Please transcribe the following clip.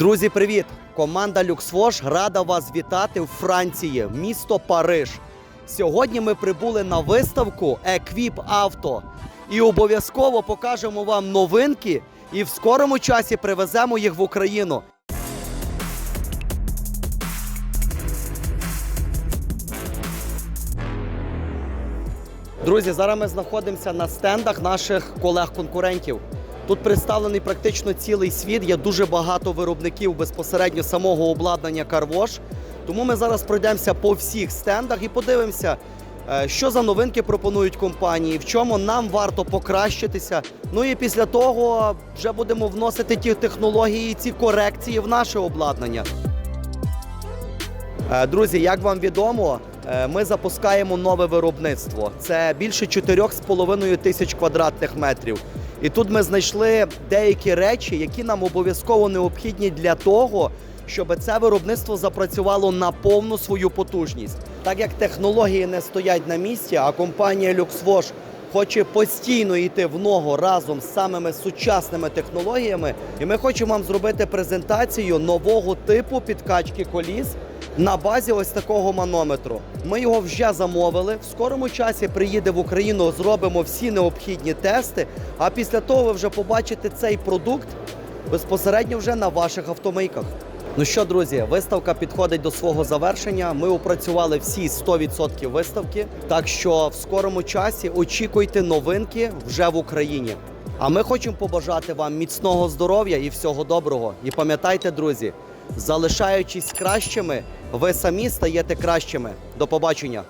Друзі, привіт! Команда LuxWash рада вас вітати у Франції, місто Париж. Сьогодні ми прибули на виставку Equip Auto і обов'язково покажемо вам новинки і в скорому часі привеземо їх в Україну. Друзі, зараз ми знаходимося на стендах наших колег-конкурентів. Тут представлений практично цілий світ. Є дуже багато виробників безпосередньо самого обладнання CarWash. Тому ми зараз пройдемося по всіх стендах і подивимося, е, що за новинки пропонують компанії, в чому нам варто покращитися. Ну і після того вже будемо вносити ті технології, ці корекції в наше обладнання. Е, Друзі, як вам відомо, е, ми запускаємо нове виробництво. Це більше 4,5 тисяч квадратних метрів. І тут ми знайшли деякі речі, які нам обов'язково необхідні для того, щоб це виробництво запрацювало на повну свою потужність. Так як технології не стоять на місці, а компанія LuxWash хоче постійно йти в ногу разом з самими сучасними технологіями, і ми хочемо вам зробити презентацію нового типу підкачки коліс на базі ось такого манометру. Ми його вже замовили. В скорому часі приїде в Україну, зробимо всі необхідні тести. А після того ви вже побачите цей продукт безпосередньо вже на ваших автомийках. Ну що, друзі, виставка підходить до свого завершення. Ми опрацювали всі 100% виставки. Так що в скорому часі очікуйте новинки вже в Україні. А ми хочемо побажати вам міцного здоров'я і всього доброго. І пам'ятайте, друзі, залишаючись кращими, ви самі стаєте кращими. До побачення.